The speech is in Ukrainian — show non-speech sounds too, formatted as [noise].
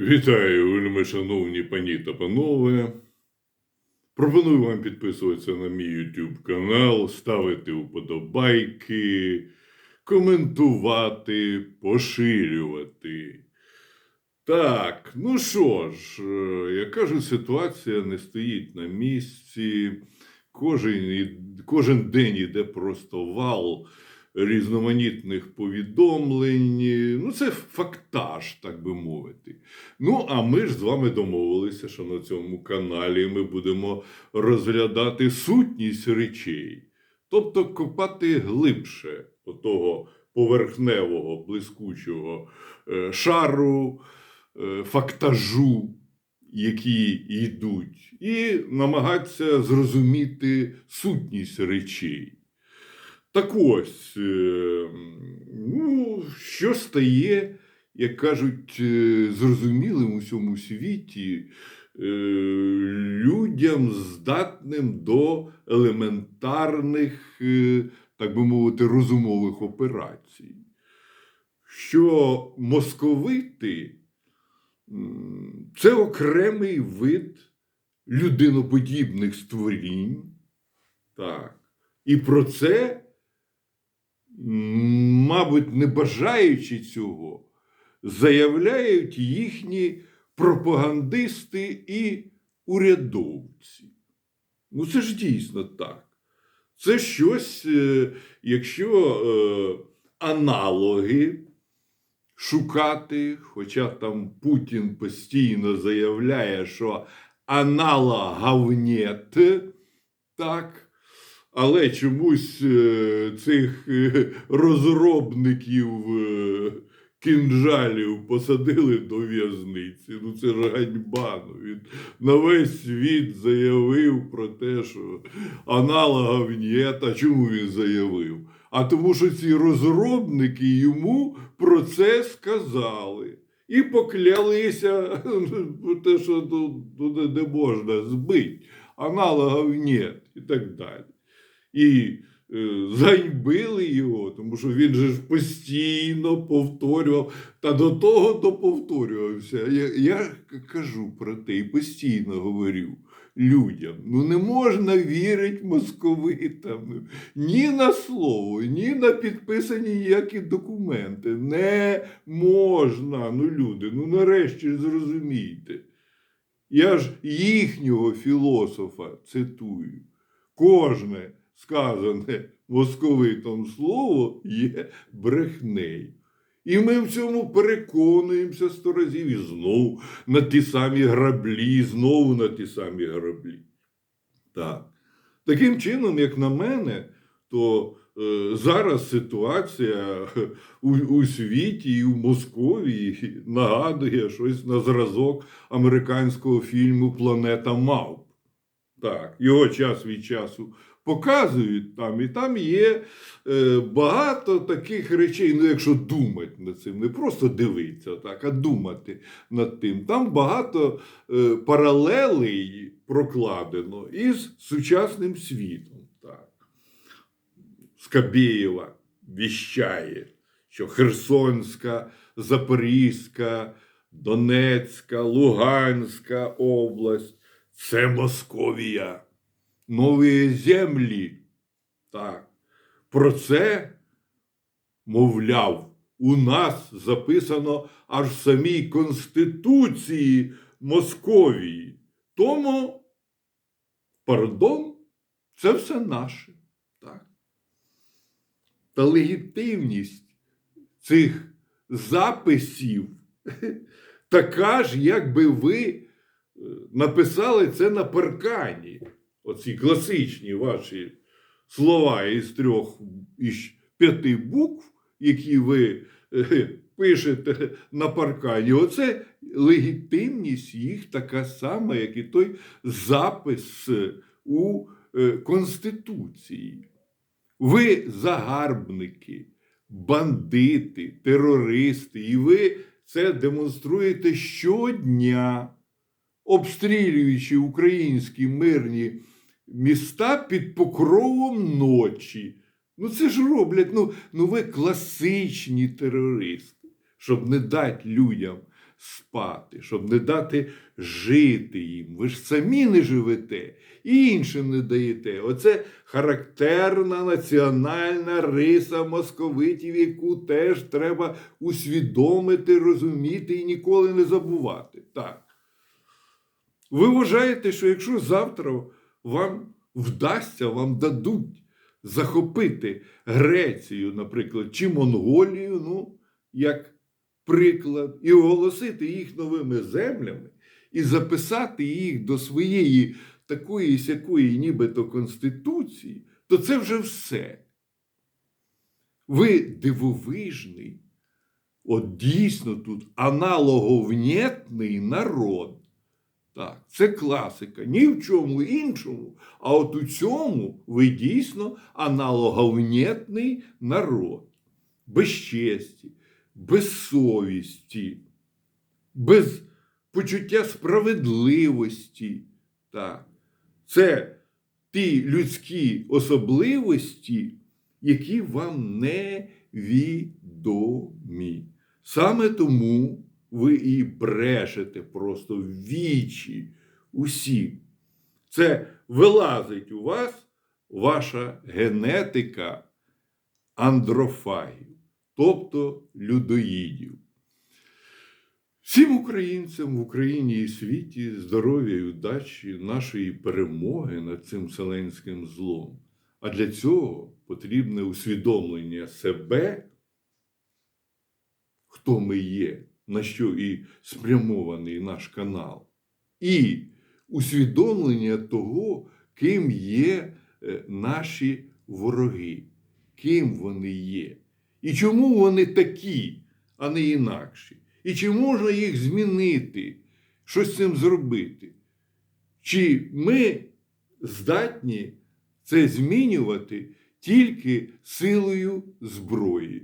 Вітаю, вельми шановні пані та панове. Пропоную вам підписуватися на мій YouTube канал, ставити вподобайки, коментувати, поширювати. Так, ну що ж, е, я кажу, ситуація не стоїть на місці. Кожен, кожен день іде просто вал різноманітних повідомлень. Ну, це фактаж, так би мовити. Ну, а ми ж з вами домовилися, що на цьому каналі ми будемо розглядати сутність речей, тобто копати глибше отого поверхневого, блискучого е, шару, е, фактажу, які йдуть, і намагатися зрозуміти сутність речей. Так ось, е, ну, що стає, як кажуть, е, зрозумілим у всьому світі е, людям, здатним до елементарних, так би мовити, розумових операцій. Що московити це окремий вид людиноподібних створінь. Так. І про це мабуть, не бажаючи цього, заявляють їхні пропагандисти і урядовці. Ну, це ж дійсно так. Це щось, е, якщо е, аналоги шукати, хоча там Путін постійно заявляє, що аналогів так. Але чомусь е, цих е, розробників е, кінжалів посадили до в'язниці. Ну це ж ганьба. Ну, він на весь світ заявив про те, що аналогів нет. А чому він заявив? А тому, що ці розробники йому про це сказали. І поклялися про те, що тут не можна збити, аналогів нет і так далі і е, зганьбили його, тому що він же ж постійно повторював, та до того доповторювався. Я, я кажу про те і постійно говорю людям: ну не можна вірити московитам ні на слово, ні на підписані ніякі документи. Не можна. Ну, люди, ну нарешті зрозумійте. Я ж їхнього філософа цитую. Кожне сказане московитом слово є брехнею. І ми в цьому переконуємося сто разів і знову на ті самі граблі, і знову на ті самі граблі. Так. Таким чином, як на мене, то е, зараз ситуація у, у світі і у Московії нагадує щось на зразок американського фільму Планета Мавп. Так, його час від часу показують там, і там є е, багато таких речей, ну якщо думати над цим, не просто дивитися, так, а думати над тим. Там багато е, паралелей прокладено із сучасним світом. Так. Скабєєва віщає, що Херсонська, Запорізька, Донецька, Луганська область це Московія нові землі. Так. Про це, мовляв, у нас записано аж в самій Конституції Московії. Тому, пардон, це все наше. Так. Та легітимність цих записів [laughs] така ж, якби ви е, написали це на паркані оці класичні ваші слова із трьох із п'яти букв, які ви е, пишете на паркані, оце легітимність їх така сама, як і той запис у е, Конституції. Ви загарбники, бандити, терористи, і ви це демонструєте щодня обстрілюючи українські мирні міста під покровом ночі. Ну це ж роблять, ну, ну ви класичні терористи, щоб не дати людям спати, щоб не дати жити їм. Ви ж самі не живете і іншим не даєте. Оце характерна національна риса московитів, яку теж треба усвідомити, розуміти і ніколи не забувати. Так. Ви вважаєте, що якщо завтра вам вдасться, вам дадуть захопити Грецію, наприклад, чи Монголію, ну, як приклад, і оголосити їх новими землями, і записати їх до своєї такої сякої, нібито конституції, то це вже все. Ви дивовижний, от дійсно тут аналоговнєтний народ. Так, це класика. Ні в чому іншому. А от у цьому ви дійсно аналоговнєтний народ. Без честі, без совісті, без почуття справедливості. Так. Це ті людські особливості, які вам невідомі. Саме тому ви і брешете просто в вічі усім. Це вилазить у вас ваша генетика андрофагів, тобто людоїдів. Всім українцям в Україні і світі здоров'я і удачі, нашої перемоги над цим вселенським злом. А для цього потрібне усвідомлення себе, хто ми є, на що і спрямований наш канал, і усвідомлення того, ким є е, наші вороги, ким вони є, і чому вони такі, а не інакші. І чи можна їх змінити, щось з цим зробити? Чи ми здатні це змінювати тільки силою зброї?